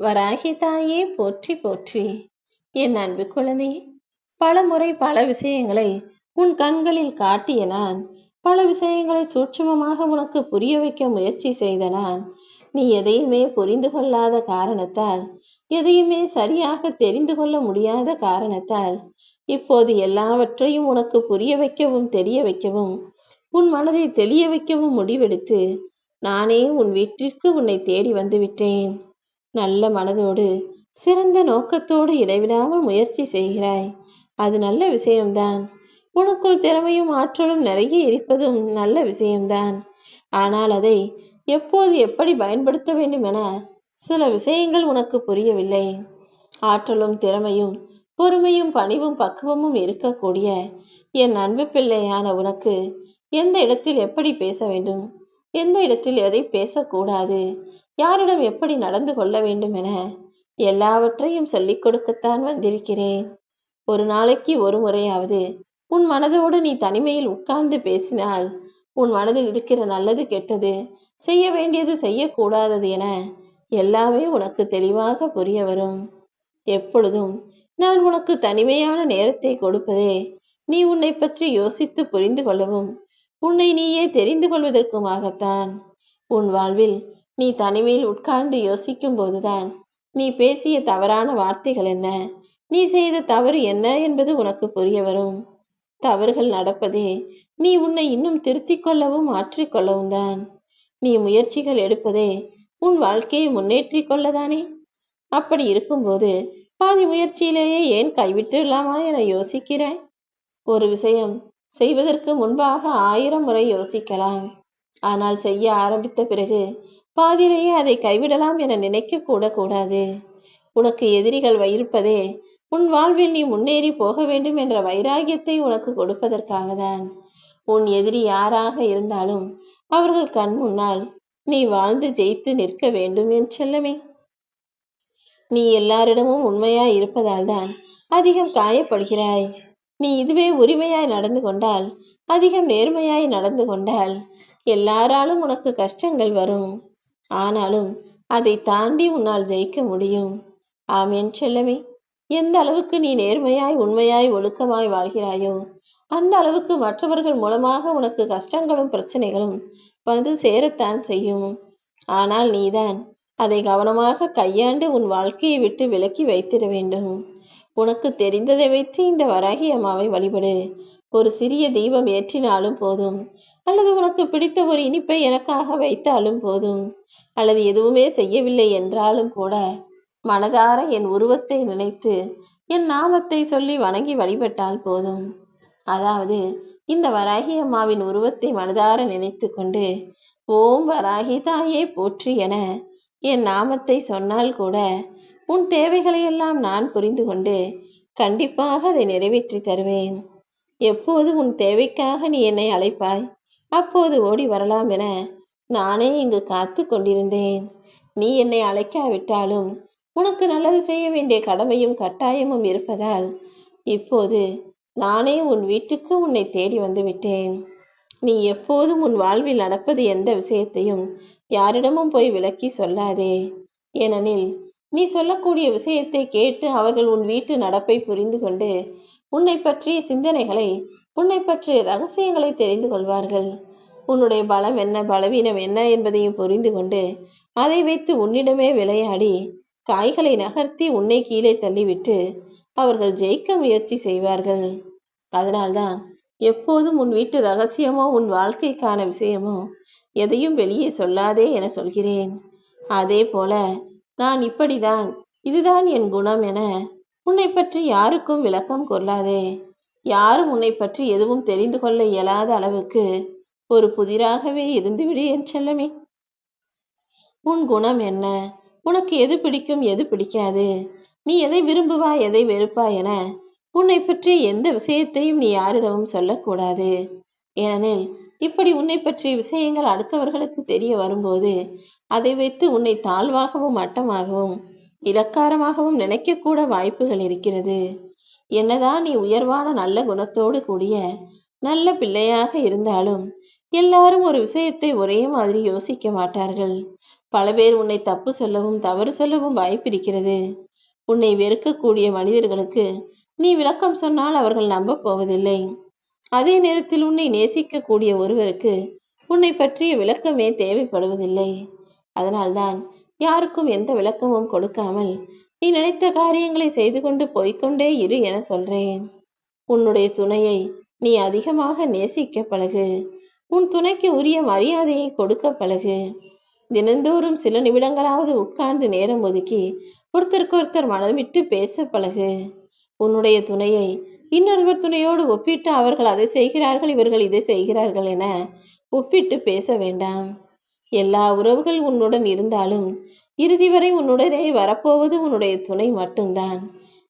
வராகி தாயே போற்றி போற்றி. என் அன்பு குழந்தை பல முறை பல விஷயங்களை உன் கண்களில் காட்டிய நான் பல விஷயங்களை சூட்சமமாக உனக்கு புரிய வைக்க முயற்சி செய்த நான் நீ எதையுமே புரிந்து கொள்ளாத காரணத்தால் எதையுமே சரியாக தெரிந்து கொள்ள முடியாத காரணத்தால் இப்போது எல்லாவற்றையும் உனக்கு புரிய வைக்கவும் தெரிய வைக்கவும் உன் மனதை தெளிய வைக்கவும் முடிவெடுத்து நானே உன் வீட்டிற்கு உன்னை தேடி வந்துவிட்டேன் நல்ல மனதோடு சிறந்த நோக்கத்தோடு இடைவிடாமல் முயற்சி செய்கிறாய். அது நல்ல விஷயம்தான். உனக்குள் திறமையும் ஆற்றலும் நிறைய இருப்பதும் நல்ல விஷயம்தான். ஆனால் அதை எப்போது எப்படி பயன்படுத்த வேண்டும் என சில விஷயங்கள் உனக்கு புரியவில்லை. ஆற்றலும் திறமையும் பொறுமையும் பணிவும் பக்குவமும் இருக்கக்கூடிய என் அன்பு பிள்ளையான உனக்கு எந்த இடத்தில் எப்படி பேச வேண்டும்? எந்த இடத்தில் எதை பேசக்கூடாது? யாரிடம் எப்படி நடந்து கொள்ள வேண்டும் என எல்லாவற்றையும் சொல்லிக் கொடுக்கத்தான் வந்திருக்கிறேன். ஒரு நாளைக்கு ஒரு முறையாவது உன் மனதோடு நீ தனிமையில் உட்கார்ந்து பேசினால் உன் மனதில் இருக்கிற நல்லது கெட்டது செய்ய வேண்டியது செய்யக்கூடாதது என எல்லாமே உனக்கு தெளிவாக புரிய வரும். எப்பொழுதும் நான் உனக்கு தனிமையான நேரத்தை கொடுப்பதே நீ உன்னை பற்றி யோசித்து புரிந்து கொள்ளவும் உன்னை நீயே தெரிந்து கொள்வதற்குமாகத்தான். உன் வாழ்வில் நீ தனிமையில் உட்கார்ந்து யோசிக்கும் போதுதான் நீ பேசிய தவறான வார்த்தைகள் என்ன? நீ செய்த தவறு என்ன என்பது உனக்கு புரிய வரும். தவறுகள் நடப்பதே நீ உன்னை இன்னும் திருத்திக் கொள்ளவும் மாற்றிக்கொள்ளவும் தான். நீ முயற்சிகள் எடுப்பதே உன் வாழ்க்கையை முன்னேற்றிக் கொள்ளதானே? அப்படி இருக்கும்போது பாதி முயற்சியிலேயே ஏன் கைவிட்டுலாமா என யோசிக்கிறாய்? ஒரு விஷயம் செய்வதற்கு முன்பாக ஆயிரம் முறை யோசிக்கலாம். ஆனால் செய்ய ஆரம்பித்த பிறகு பாதியிலேயே அதை கைவிடலாம் என நினைக்க கூட கூடாது. உனக்கு எதிரிகள் இருப்பதே உன் வாழ்வில் நீ முன்னேறி போக வேண்டும் என்ற வைராகியத்தை உனக்கு கொடுப்பதற்காக தான் உன் எதிரி யாராக இருந்தாலும் அவர்கள் கண் முன்னால் நீ வாழ்ந்து ஜெயித்து நிற்க வேண்டும் என் செல்லமே. நீ எல்லாரிடமும் உண்மையாய் இருப்பதால் தான் அதிகம் காயப்படுகிறாய். நீ இதுவே உரிமையாய் நடந்து கொண்டால் அதிகம் நேர்மையாய் நடந்து கொண்டால் எல்லாராலும் உனக்கு கஷ்டங்கள் வரும். ஆனாலும் அதை தாண்டி உன்னால் ஜெயிக்க முடியும். ஆமேன் செல்லமே. எந்த அளவுக்கு நீ நேர்மையாய் உண்மையாய் ஒழுக்கமாய் வாழ்கிறாயோ அந்த அளவுக்கு மற்றவர்கள் மூலமாக உனக்கு கஷ்டங்களும் பிரச்சனைகளும் வந்து சேரத்தான் செய்யும். ஆனால் நீதான் அதை கவனமாக கையாண்டு உன் வாழ்க்கையை விட்டு விலக்கி வைத்திட வேண்டும். உனக்கு தெரிந்ததை வைத்து இந்த வராகி அம்மாவை வழிபடு. ஒரு சிறிய தீபம் ஏற்றினாலும் போதும். அல்லது உனக்கு பிடித்த ஒரு இனிப்பை எனக்காக வைத்தாலும் போதும். அல்லது எதுவுமே செய்யவில்லை என்றாலும் கூட மனதார என் உருவத்தை நினைத்து என் நாமத்தை சொல்லி வணங்கி வழிபட்டால் போதும். அதாவது இந்த வராகி அம்மாவின் உருவத்தை மனதார நினைத்து கொண்டு ஓம் வராகி தாயே போற்றி என என் நாமத்தை சொன்னால் கூட உன் தேவைகளையெல்லாம் நான் புரிந்து கொண்டு கண்டிப்பாக அதை நிறைவேற்றி தருவேன். எப்போது உன் தேவைக்காக நீ என்னை அழைப்பாய்? அப்போது ஓடி வரலாம் என நானே இங்கு காத்து கொண்டிருந்தேன். நீ என்னை அழைக்காவிட்டாலும் உனக்கு நல்லது செய்ய வேண்டிய கடமையும் கட்டாயமும் இருப்பதால் இப்போது நானே உன் வீட்டுக்கு உன்னை தேடி வந்து விட்டேன். நீ எப்போதும் உன் வாழ்வில் நடப்பது எந்த விஷயத்தையும் யாரிடமும் போய் விளக்கி சொல்லாதே. ஏனெனில் நீ சொல்லக்கூடிய விஷயத்தை கேட்டு அவர்கள் உன் வீட்டு நடப்பை புரிந்து கொண்டு உன்னை பற்றிய சிந்தனைகளை உன்னை பற்றிய ரகசியங்களை தெரிந்து கொள்வார்கள். உன்னுடைய பலம் என்ன பலவீனம் என்ன என்பதையும் புரிந்து கொண்டு அதை வைத்து உன்னிடமே விளையாடி காய்களை நகர்த்தி உன்னை கீழே தள்ளிவிட்டு அவர்கள் ஜெயிக்க முயற்சி செய்வார்கள். அதனால்தான் எப்போதும் உன் வீட்டு ரகசியமோ உன் வாழ்க்கைக்கான விஷயமோ எதையும் வெளியே சொல்லாதே என சொல்கிறேன். அதே போல நான் இப்படிதான் இதுதான் என் குணம் என உன்னை பற்றி யாருக்கும் விளக்கம் கொள்ளாதே. யாரும் உன்னை பற்றி எதுவும் தெரிந்து கொள்ள இயலாத அளவுக்கு ஒரு புதிராகவே இருந்துவிடு என் செல்லமே. உன் குணம் என்ன? உனக்கு எது பிடிக்கும் எது பிடிக்காது? நீ எதை விரும்புவாய் எதை வெறுப்பாய் என உன்னை பற்றி எந்த விஷயத்தையும் நீ யாரிடமும் சொல்லக்கூடாது. ஏனெனில் இப்படி உன்னை பற்றிய விஷயங்கள் அடுத்தவர்களுக்கு தெரிய வரும்போது அதை வைத்து உன்னை தாழ்வாகவும் மட்டமாகவும் இலக்காரமாகவும் நினைக்கக்கூட வாய்ப்புகள் இருக்கிறது. என்னதான் நீ உயர்வான நல்ல குணத்தோடு கூடிய நல்ல பிள்ளையாக இருந்தாலும் எல்லாரும் ஒரு விஷயத்தை ஒரே மாதிரி யோசிக்க மாட்டார்கள். பல பேர் உன்னை தப்பு சொல்லவும் தவறு சொல்லவும் வாய்ப்பிருக்கிறது. உன்னை வெறுக்கக்கூடிய மனிதர்களுக்கு நீ விளக்கம் சொன்னால் அவர்கள் நம்ப போவதில்லை. அதே நேரத்தில் உன்னை நேசிக்கக்கூடிய ஒருவருக்கு உன்னை பற்றிய விளக்கமே தேவைப்படுவதில்லை. அதனால்தான் யாருக்கும் எந்த விளக்கமும் கொடுக்காமல் நீ நினைத்த காரியங்களை செய்து கொண்டு போய்கொண்டே இரு என சொல்றேன். உன்னுடைய துணையை நீ அதிகமாக நேசிக்க பழகு. உன் துணைக்கு உரிய மரியாதையை கொடுக்க பழகு. தினந்தோறும் சில நிமிடங்களாவது உட்கார்ந்து நேரம் ஒதுக்கி ஒருத்தருக்கு ஒருத்தர் மனம் விட்டு பேச பழகு. உன்னுடைய துணையை இன்னொருவர் துணையோடு ஒப்பிட்டு அவர்கள் அதை செய்கிறார்கள் இவர்கள் இதை செய்கிறார்கள் என ஒப்பிட்டு பேச வேண்டாம். எல்லா உறவுகள் உன்னுடன் இருந்தாலும் இறுதி வரை உன்னுடனே வரப்போவது உன்னுடைய துணை மட்டும்தான்.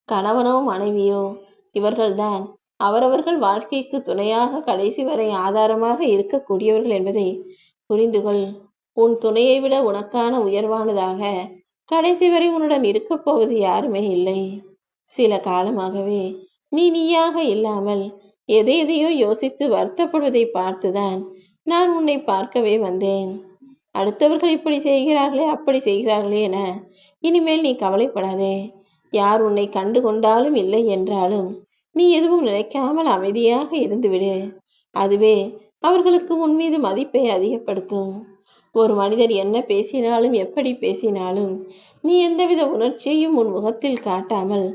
கணவனோ மனைவியோ இவர்கள்தான் அவரவர்கள் வாழ்க்கைக்கு துணையாக கடைசி வரை ஆதாரமாக இருக்கக்கூடியவர்கள் என்பதை புரிந்து கொள் உன் துணையை விட உனக்கான உயர்வானதாக கடைசி வரை உன்னுடன் இருக்கப் போவது யாருமே இல்லை. சில காலமாகவே நீ நீயாக இல்லாமல் எதை எதையோ யோசித்து வருத்தப்படுவதை பார்த்துதான் நான் உன்னை பார்க்கவே வந்தேன். அடுத்தவர்கள் இப்படி செய்கிறார்களே அப்படி செய்கிறார்களே என இனிமேல் நீ கவலைப்படாதே. யார் உன்னை கண்டு கொண்டாலும் இல்லை என்றாலும் நீ எதுவும் நினைக்காமல் அமைதியாக இருந்துவிடு அதுவே அவர்களுக்கு உன் மீது மதிப்பை அதிகப்படுத்தும். ஒரு மனிதர் என்ன பேசினாலும் எப்படி பேசினாலும் நீ எந்தவித உணர்ச்சியையும் உன் முகத்தில் காட்டாமல்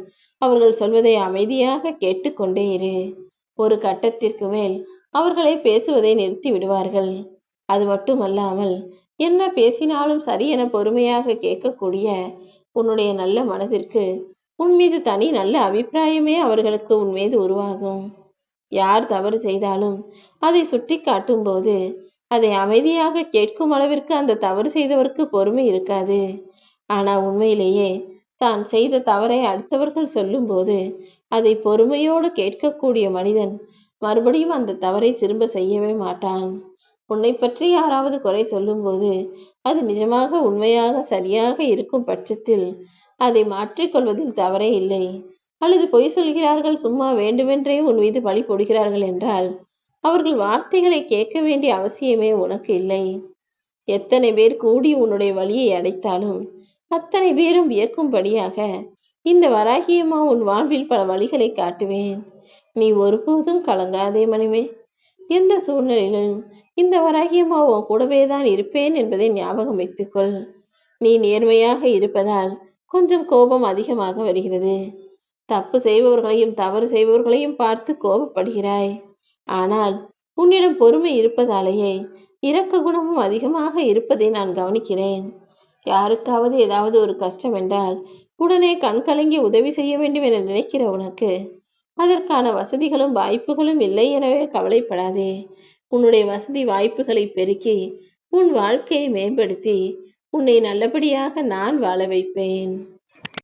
அவர்கள் சொல்வதை அமைதியாக கேட்டுக்கொண்டே இரு. ஒரு கட்டத்திற்கு மேல் அவர்களை பேசுவதை நிறுத்தி விடுவார்கள். அது மட்டுமல்லாமல் என்ன பேசினாலும் சரி என பொறுமையாக கேட்கக்கூடிய உன்னுடைய நல்ல மனதிற்கு உன் மீது தனி நல்ல அபிப்பிராயமே அவர்களுக்கு உன் மீது உருவாகும். யார் தவறு செய்தாலும் அதை சுட்டி காட்டும் போது அதை அமைதியாக கேட்கும் அளவிற்கு அந்த தவறு செய்தவருக்கு பொறுமை இருக்காது. ஆனா உண்மையிலேயே தான் செய்த தவறை அடுத்தவர்கள் சொல்லும்போது அதை பொறுமையோடு கேட்கக்கூடிய மனிதன் மறுபடியும் அந்த தவறை திரும்ப செய்யவே மாட்டான். உன்னை பற்றி யாராவது குறை சொல்லும்போது அது நிஜமாக உண்மையாக சரியாக இருக்கும் பட்சத்தில் அதை மாற்றிக்கொள்வதில் தவறே இல்லை. அல்லது பொய் சொல்கிறார்கள் சும்மா வேண்டுமென்றே உன் மீது பழி போடுகிறார்கள் என்றால் அவர்கள் வார்த்தைகளை கேட்க வேண்டிய அவசியமே உனக்கு இல்லை. எத்தனை பேர் கூடி உன்னுடைய வழியை அடைத்தாலும் அத்தனை பேரும் வியக்கும்படியாக இந்த வராகியம்மா உன் வாழ்வில் பல வழிகளை காட்டுவேன். நீ ஒருபோதும் கலங்காதே மணிமே. எந்த சூழ்நிலையிலும் இந்த வராகியம்மா உன் கூடவே தான் இருப்பேன் என்பதை ஞாபகம் வைத்துக்கொள். நீ நேர்மையாக இருப்பதால் கொஞ்சம் கோபம் அதிகமாக வருகிறது. தப்பு செய்பவர்களையும் தவறு செய்பவர்களையும் பார்த்து கோபப்படுகிறாய். ஆனால் உன்னிடம் பொறுமை இருப்பதாலேயே இரக்க குணமும் அதிகமாக இருப்பதை நான் கவனிக்கிறேன். யாருக்காவது ஏதாவது ஒரு கஷ்டம் என்றால் உடனே கண் கலங்கி உதவி செய்ய வேண்டும் என நினைக்கிற உனக்கு அதற்கான வசதிகளும் வாய்ப்புகளும் இல்லை எனவே கவலைப்படாதே. உன்னுடைய வசதி வாய்ப்புகளை பெருக்கி உன் வாழ்க்கையை மேம்படுத்தி உன்னை நல்லபடியாக நான் வாழ வைப்பேன்.